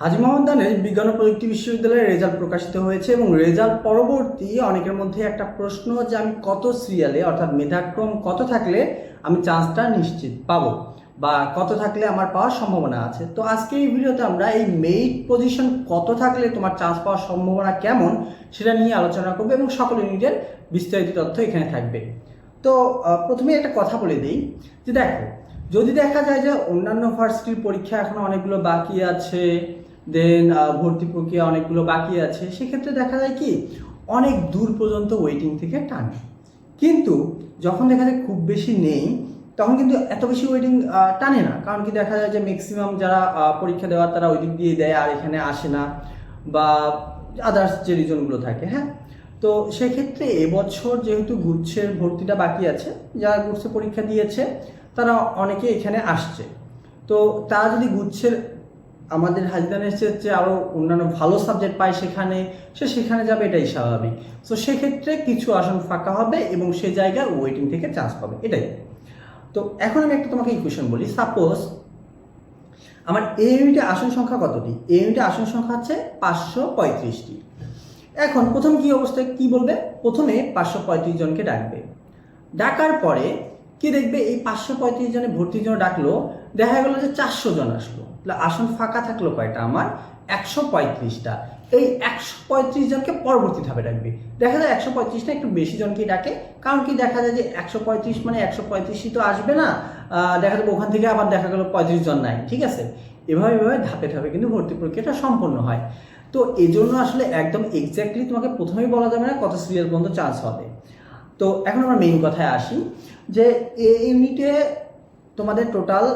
হাজি মোহাম্মদ দানের বিজ্ঞান ও প্রযুক্তি বিশ্ববিদ্যালয়ের রেজাল্ট প্রকাশিত হয়েছে এবং রেজাল্ট পরবর্তী অনেকের মধ্যে একটা প্রশ্ন যে আমি কত সিরিয়ালে অর্থাৎ মেধাক্রম কত থাকলে আমি চান্সটা নিশ্চিত পাবো? বা কত থাকলে আমার পাওয়ার সম্ভাবনা আছে? তো আজকে এই ভিডিওতে আমরা এই মেইট পজিশন কত থাকলে তোমার চান্স পাওয়ার সম্ভাবনা কেমন সেটা নিয়ে আলোচনা করব এবং সকল ইউনিটের বিস্তারিত তথ্য এখানে থাকবে। তো প্রথমে একটা কথা বলে দিই যে দেখো, যদি দেখা যায় যে অন্যান্য ভার্সিটির পরীক্ষা এখনও অনেকগুলো বাকি আছে দেন ভর্তি প্রক্রিয়া অনেকগুলো বাকি আছে। সেক্ষেত্রে দেখা যায় কি, অনেক দূর পর্যন্ত ওয়েটিং থেকে টানে। কিন্তু যখন দেখা যায় খুব বেশি নেই, তখন কিন্তু এত বেশি ওয়েটিং টানে না। কারণ কি দেখা যায় যে ম্যাক্সিমাম যারা পরীক্ষা দেওয়ার তারা ওই দিক দিয়ে দেয় আর এখানে আসে না বা আদার্স যে রিজনগুলো থাকে হ্যাঁ? তো সেক্ষেত্রে এবছর যেহেতু গুচ্ছের ভর্তিটা বাকি আছে, যারা গুচ্ছে পরীক্ষা দিয়েছে, তারা অনেকে এখানে আসছে। তো তারা যদি গুচ্ছের আমাদের হাজদানের চেয়ে আরও অন্যান্য ভালো সাবজেক্ট পায় সেখানে, সে সেখানে যাবে এটাই স্বাভাবিক। তো সেক্ষেত্রে কিছু আসন ফাঁকা হবে এবং সে জায়গায় ওয়েটিং থেকে চান্স পাবে, এটাই। তো এখন আমি একটা তোমাকে ইকুয়েশন বলি। সাপোজ আমার এ ইউনিটে আসন সংখ্যা কতটি? এ ইউনিটে আসন সংখ্যা হচ্ছে পাঁচশো পঁয়ত্রিশটি। এখন প্রথম কি অবস্থায় কি বলবে? প্রথমে পাঁচশো পঁয়ত্রিশ জনকে ডাকবে। ডাকার পরে কি দেখবে? এই পাঁচশো পঁয়ত্রিশ জনে ভর্তির জন্য ডাকলো দেখা গেলো যে চারশো জন আসলো। তাহলে আসন ফাঁকা থাকল কয়টা আমার? একশো পঁয়ত্রিশটা। এই একশো পঁয়ত্রিশ জনকে পরবর্তী ধাপে ডাকবে। দেখা যায় একশো পঁয়ত্রিশটা একটু বেশি জনকেই ডাকে, কারণ কি দেখা যায় যে একশো পঁয়ত্রিশ মানে একশো পঁয়ত্রিশই তো আসবে না। দেখা যাবে ওখান থেকে আবার দেখা গেলো পঁয়ত্রিশ জন নাই, ঠিক আছে? এভাবে এভাবে ধাপে ধাপে কিন্তু ভর্তি প্রক্রিয়াটা সম্পন্ন হয়। তো এই জন্য আসলে একদম এক্স্যাক্টলি তোমাকে প্রথমেই বলা যাবে না কত সিরিয়াল পর্যন্ত চান্স হবে। তো এখন আমরা মেইন কথায় আসি যে এ ইউনিটে তোমাদের টোটাল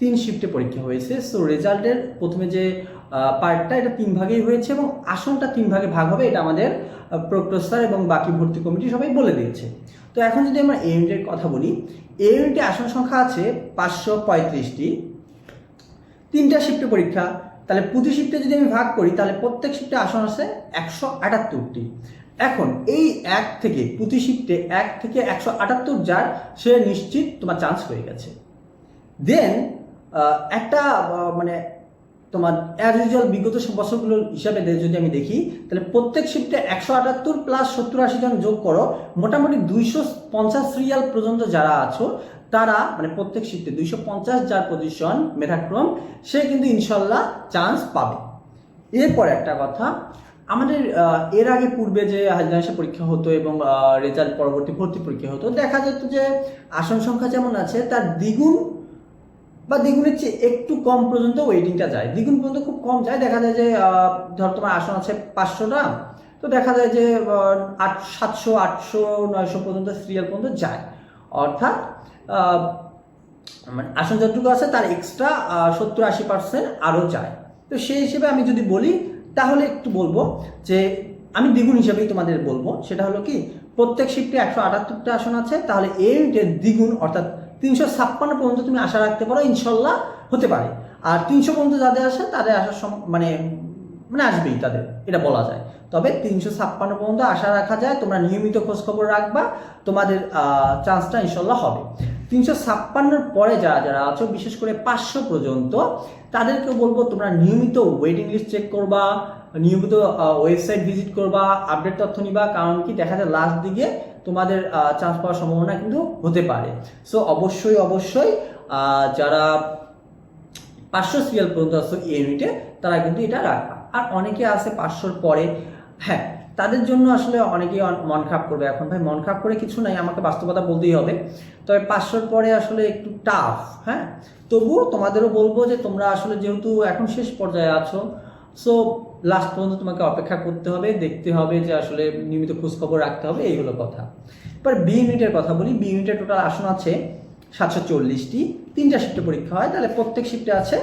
তিন শিফটে পরীক্ষা হয়েছে। সো রেজাল্টের প্রথমে যে পার্টটা এটা তিন ভাগেই হয়েছে এবং আসনটা তিন ভাগে ভাগ হবে, এটা আমাদের প্রক্টর এবং বাকি ভর্তি কমিটি সবাই বলে দিয়েছে। তো এখন যদি আমরা এ ইউনিটের কথা বলি এ ইউনিটে আসন সংখ্যা আছে পাঁচশো পঁয়ত্রিশটি। তিনটা শিফটে পরীক্ষা, তাহলে প্রতি শিফটে যদি আমি ভাগ করি, তাহলে প্রত্যেক শিফটে আসন আছে একশো আটাত্তরটি। এখন, এই এক থেকে প্রতি শিফটে এক থেকে একশো আটাত্তর যার, সে নিশ্চিত তোমার চান্স হয়ে গেছে। দেন একটা মানে তোমার অ্যাজ ইউজুয়াল বিগত বছরগুলোর হিসাবে যদি আমি দেখি, তাহলে প্রত্যেক শিফটে একশো আটাত্তর প্লাস সত্তর আশি জন যোগ করো, মোটামুটি দুইশো পঞ্চাশ রিয়াল পর্যন্ত যারা আছো, তারা মানে প্রত্যেক শিফটে দুইশো পঞ্চাশ যার পজিশন মেধাক্রম, সে কিন্তু ইনশাল্লাহ চান্স পাবে। এরপর একটা কথা, আমাদের এর আগে পূর্বে যে হাজদাসা পরীক্ষা হতো এবং রেজাল্ট পরবর্তী ভর্তি পরীক্ষা হতো, দেখা যেত যে আসন সংখ্যা যেমন আছে, তার দ্বিগুণ বা দ্বিগুণের চেয়ে একটু কম পর্যন্ত ওয়েটিংটা যায়। দ্বিগুণ পর্যন্ত খুব কম যায়। দেখা যায় যে ধর তোমার আসন আছে পাঁচশোটা তো দেখা যায় যে আট, সাতশো, আটশো, নয়শো পর্যন্ত সিরিয়াল পর্যন্ত যায়। অর্থাৎ মানে আসন যতটুকু আছে তার এক্সট্রা সত্তর আশি পার্সেন্ট আরও যায়। তো সেই হিসেবে আমি যদি বলি, তাহলে একটু বলব যে, আমি দ্বিগুণ হিসেবেই তোমাদের বলব। সেটা হলো কি, প্রত্যেক শিফটে একশো আটাত্তরটা আসন আছে, তাহলে এই ইউনিটের দ্বিগুণ, অর্থাৎ তিনশো ছাপ্পান্ন পর্যন্ত তুমি আশা রাখতে পারো, ইনশাল্লাহ হতে পারে। আর তিনশো পর্যন্ত যাদের আসে, তাদের আসার মানে মানে আসবেই তাদের, এটা বলা যায়। তবে তিনশো ছাপ্পান্ন পর্যন্ত আশা রাখা যায়, তোমরা নিয়মিত খোঁজখবর রাখবা, তোমাদের চান্সটা ইনশাল্লাহ হবে। তিনশো ছাপ্পান্নর পরে যারা যারা আছো, বিশেষ করে পাঁচশো পর্যন্ত তাদেরকে বলব তোমরা নিয়মিত ওয়েটিং লিস্ট চেক করবা, নিয়মিত ওয়েবসাইট ভিজিট করবা আপডেট তথ্য নিবা, কারণ কি, দেখা যায় লাস্ট দিকে তোমাদের চান্স পাওয়ার সম্ভাবনা কিন্তু হতে পারে। সো অবশ্যই অবশ্যই যারা পাঁচশো সিরিয়াল পর্যন্ত এই ইউনিটে তারা কিন্তু এটা রাখবা। আর অনেকে আছে পাঁচশোর পরে। হ্যাঁ তাদের জন্য আসলে অনেকেই অন- মন খারাপ করবে এখন। ভাই, মন খারাপ করে কিছু নাই, আমাকে বাস্তবতা বলতেই হবে। তবে পাঁচশোর পরে আসলে একটু টাফ হ্যাঁ? তবুও তোমাদেরও বলব যে তোমরা আসলে যেহেতু এখন শেষ পর্যায়ে আছো সো লাস্ট পর্যন্ত তোমাকে অপেক্ষা করতে হবে, দেখতে হবে যে আসলে নিয়মিত খোঁজখবর রাখতে হবে, এই হলো কথা। এবার বি ইউনিটের কথা বলি বি ইউনিটের টোটাল আসন আছে সাতশো চল্লিশটি, তিনটা শিফটে পরীক্ষা হয়, তাহলে প্রত্যেক শিফটে আছে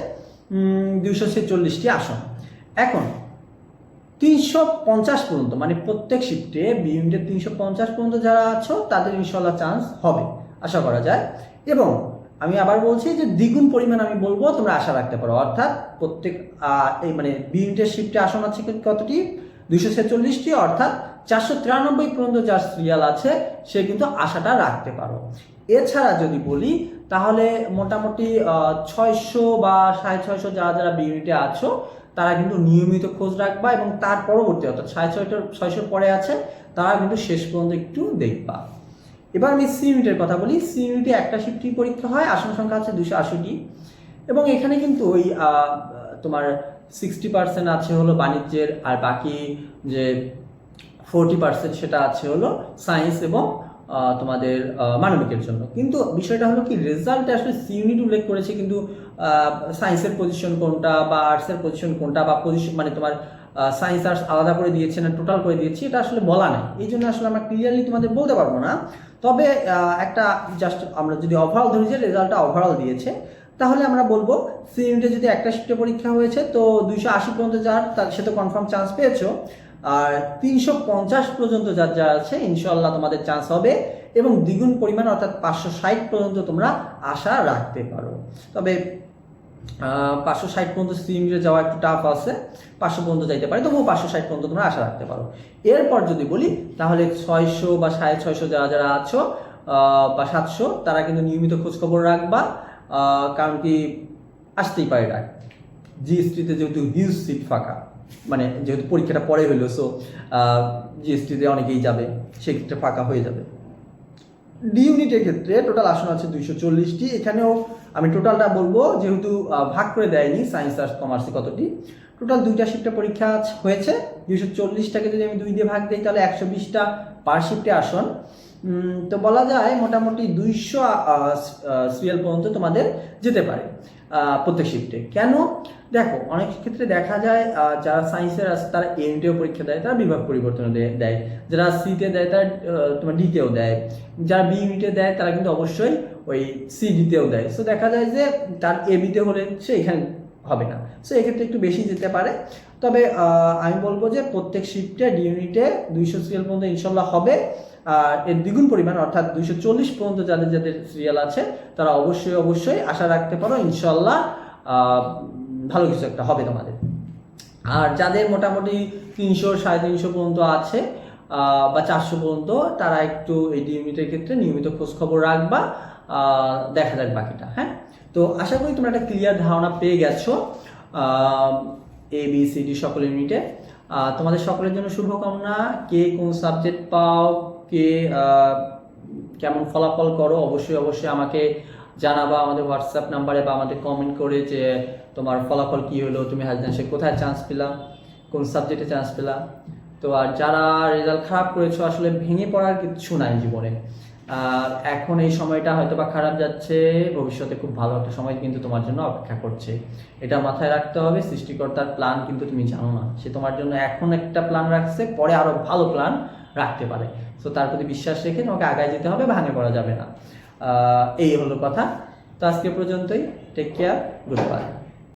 দুইশো ছেচল্লিশটি আসন। এখন, তিনশো পঞ্চাশ পর্যন্ত মানে প্রত্যেক শিফটে বি ইউনিটের তিনশো পঞ্চাশ পর্যন্ত যারা আছো, তাদের ইনশাল্লাহ চান্স হবে, আশা করা যায়। এবং আমি আবার বলছি যে দ্বিগুণ পরিমাণ আমি বলব, তোমরা আশা রাখতে পারো। অর্থাৎ প্রত্যেক এই মানে বি ইউনিটের শিফটে আসন আছে কতটি? দুইশো ছেচল্লিশটি, অর্থাৎ চারশো তিরানব্বই পর্যন্ত যার সিরিয়াল আছে, সে কিন্তু আশাটা রাখতে পারো। এছাড়া যদি বলি, তাহলে মোটামুটি ছয়শো বা সাড়ে ছয়শো যারা যারা বি ইউনিটে আছো, তারা কিন্তু নিয়মিত খোঁজ রাখবা এবং তার পরবর্তী, অর্থাৎ সাড়ে ছয়টার, ছয়শোর পরে আছে, তারা কিন্তু শেষ পর্যন্ত একটু দেখবা। এবার আমি সি ইউনিটের কথা বলি। সি ইউনিটে একটা শিফটই পরীক্ষা হয়? আসন সংখ্যা আছে দুশো আশিটি। এবং এখানে কিন্তু ওই তোমার সিক্সটি পার্সেন্ট আছে হলো বাণিজ্যের, আর বাকি যে ফোরটি পার্সেন্ট সেটা আছে হলো সায়েন্স এবং তোমাদের মানবিকের জন্য। কিন্তু বিষয়টা হলো কি রেজাল্টে আসলে সি ইউনিট উল্লেখ করেছে, কিন্তু সায়েন্সের পজিশন কোনটা বা আর্টসের পজিশন কোনটা বা পজিশন মানে তোমার সায়েন্স আর্টস আলাদা করে দিয়েছে না টোটাল করে দিয়েছি, এটা আসলে বলা নাই। এই জন্য আসলে আমরা ক্লিয়ারলি তোমাদের বলতে পারব না। তবে একটা জাস্ট আমরা যদি ওভারঅল ধরি যে রেজাল্টটা ওভারঅল দিয়েছে, তাহলে আমরা বলব সি ইউনিটে যদি একটা শিফটে পরীক্ষা হয়েছে, তো দুইশো আশি পর্যন্ত যার, তার সে তো কনফার্ম চান্স পেয়েছ। আর তিনশো পঞ্চাশ পর্যন্ত যার যা আছে ইনশাল্লাহ তোমাদের চান্স হবে এবং দ্বিগুণ পরিমাণ, অর্থাৎ পাঁচশো ষাট পর্যন্ত তোমরা আশা রাখতে পারো। তবে পাঁচশো ষাট পর্যন্ত সি ইউনিটে যাওয়া একটু টাফ আছে। পাঁচশো পর্যন্ত যাইতে পারে, তবুও পাঁচশো ষাট পর্যন্ত তোমরা আশা রাখতে পারো। এরপর যদি বলি, তাহলে ছয়শো বা সাড়ে ছয়শো যারা যারা আছো বা সাতশো, তারা কিন্তু নিয়মিত খোঁজখবর রাখবা। কারণ কি, আসতেই পারে ডাক জিএসটিতে যেহেতু হিউজ সিট ফাঁকা মানে যেহেতু পরীক্ষাটা পরে হইল সো জিএসটিতে অনেকেই যাবে, সেক্ষেত্রে ফাঁকা হয়ে যাবে। ডি ইউনিটের ক্ষেত্রে টোটাল আসন আছে দুইশো চল্লিশটি। এখানেও আমি টোটালটা বলব যেহেতু ভাগ করে দেয়নি সায়েন্স আর্টস কমার্সে কতটি। টোটাল দুইটা শিফটে পরীক্ষা হয়েছে। দুইশো চল্লিশটাকে যদি আমি দুই দিয়ে ভাগ দিই, তাহলে একশো বিশটা পার শিফটে আসন। তো বলা যায় মোটামুটি দুইশো সিরিয়াল পর্যন্ত তোমাদের যেতে পারে প্রত্যেক শিফটে। কেন? দেখো, অনেক ক্ষেত্রে দেখা যায় যারা সায়েন্সের আছে, তারা এনটিও পরীক্ষা দেয়, তারা বিভাগ পরিবর্তন দেয়। যারা সিতে দেয়, তারা তোমার ডিতেও দেয়। যারা বি ইউনিটে দেয়, তারা কিন্তু অবশ্যই ওই সি ডিতেও দেয়। সো দেখা যায় যে তার এ বিতে হলে সে এখানে হবে না। সো এক্ষেত্রে একটু বেশি যেতে পারে। তবে আমি বলব যে প্রত্যেক শিফটে ডি ইউনিটে দুইশো সিরিয়াল পর্যন্ত ইনশাল্লাহ হবে। এর দ্বিগুণ পরিমাণ, অর্থাৎ দুইশো চল্লিশ পর্যন্ত যাদের যাদের সিরিয়াল আছে, তারা অবশ্যই অবশ্যই আশা রাখতে পারো ইনশাল্লাহ ভালো কিছু একটা হবে তোমাদের। আর যাদের মোটামুটি তিনশো, সাড়ে তিনশো পর্যন্ত আছে বা চারশো পর্যন্ত, তারা একটু এই ডি ইউনিটের ক্ষেত্রে নিয়মিত খোঁজ খবর রাখবা দেখা যাক বাকিটা হ্যাঁ? তো আশা করি তোমরা একটা ক্লিয়ার ধারণা পেয়ে গেছো এ বি সি ডি সকল ইউনিটে তোমাদের সকলের জন্য শুভকামনা। কে কোন সাবজেক্ট পাও কে কেমন ফলাফল করো, অবশ্যই অবশ্যই আমাকে জানাবা আমাদের হোয়াটসঅ্যাপ নাম্বারে বা আমাদের কমেন্ট করে যে তোমার ফলাফল কি হলো, তুমি হাজদাসে কোথায় চান্স পেলা, কোন সাবজেক্টে চান্স পেলা। তো আর যারা রেজাল্ট খারাপ করেছ, আসলে ভেঙে পড়ার কিছু নাই জীবনে। এখন এই সময়টা হয়তো বা খারাপ যাচ্ছে, ভবিষ্যতে খুব ভালো একটা সময় কিন্তু তোমার জন্য অপেক্ষা করছে। এটা মাথায় রাখতে হবে, সৃষ্টিকর্তার প্ল্যান কিন্তু তুমি জানো না। সে তোমার জন্য এখন একটা প্ল্যান রাখছে, পরে আরও ভালো প্ল্যান রাখতে পারে। তো তার প্রতি বিশ্বাস রেখে তোমাকে আগায় যেতে হবে, ভাঙে পড়া যাবে না। এই হলো কথা। তো আজকে পর্যন্তই। Take care good bye